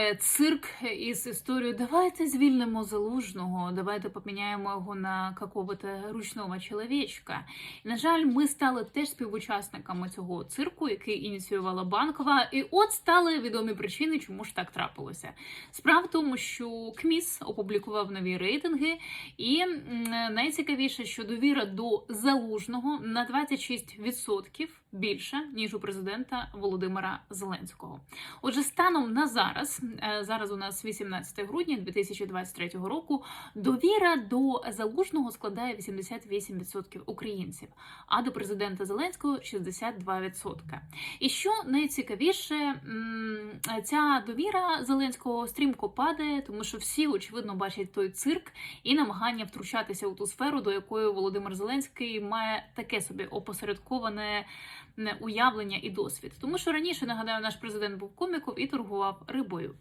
Е, Цирк із історією давайте звільнимо залужного, давайте поміняємо його на какого-то ручного чоловічка. І, на жаль, ми стали теж співучасниками цього цирку, який ініціювала банкова. І от стали відомі причини, чому ж так трапилося. Справа в тому, що КМІС опублікував нові рейтинги, і найцікавіше, що довіра до залужного на 26% більша ніж у президента Володимира Зеленського. Отже, станом на зараз, зараз у нас 18 грудня 2023 року, довіра до залужного складає 88% українців, а до президента Зеленського 62%. І що найцікавіше, ця довіра Зеленського стрімко падає, тому що всі очевидно бачать той цирк і намагання втручатися у ту сферу, до якої Володимир Зеленський має таке собі опосередковане не, уявлення і досвід. Тому що раніше нагадаю, наш президент був коміком і торгував рибою.